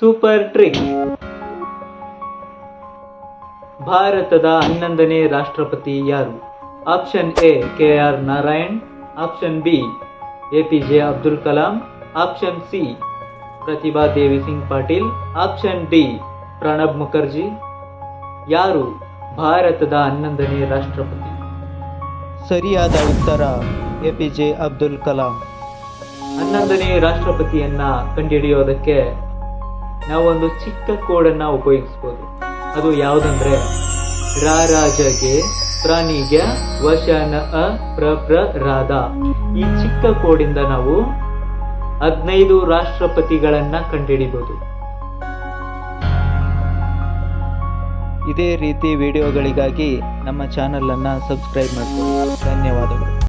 Super trick. ಭಾರತದ ಹನ್ನೊಂದನೇ ರಾಷ್ಟ್ರಪತಿ ಯಾರು? Option A, K R Narayan, option B, A P J Abdul Kalam, option C, Pratibha Devi Singh Patil, option D, Pranab Mukherjee. ಯಾರು ಭಾರತದ ಹನ್ನೊಂದನೇ ರಾಷ್ಟ್ರಪತಿ? ಸರಿಯಾದ ಉತ್ತರ, A P J Abdul Kalam. ಹನ್ನೊಂದನೇ ರಾಷ್ಟ್ರಪತಿಯನ್ನ ಕಂಡುಹಿಡಿಯೋದಕ್ಕೆ ನಾವೊಂದು ಚಿಕ್ಕ ಕೋಡನ್ನ ಉಪಯೋಗಿಸ್ಬೋದು. ಅದು ಯಾವುದಂದ್ರೆ ರಾರಾಜಗೆ ಪ್ರಾಣಿಗೆ ವಶನ ಅ, ಪ್ರ ರಾದ ಈ ಚಿಕ್ಕ ಕೋಡಿಂದ ನಾವು ಹದಿನೈದು ರಾಷ್ಟ್ರಪತಿಗಳನ್ನ ಕಂಡುಹಿಡಿಬಹುದು ಇದೇ ರೀತಿ ವಿಡಿಯೋಗಳಿಗಾಗಿ ನಮ್ಮ ಚಾನಲನ್ನು ಸಬ್ಸ್ಕ್ರೈಬ್ ಮಾಡಿಕೊಳ್ಳಿ. ಧನ್ಯವಾದ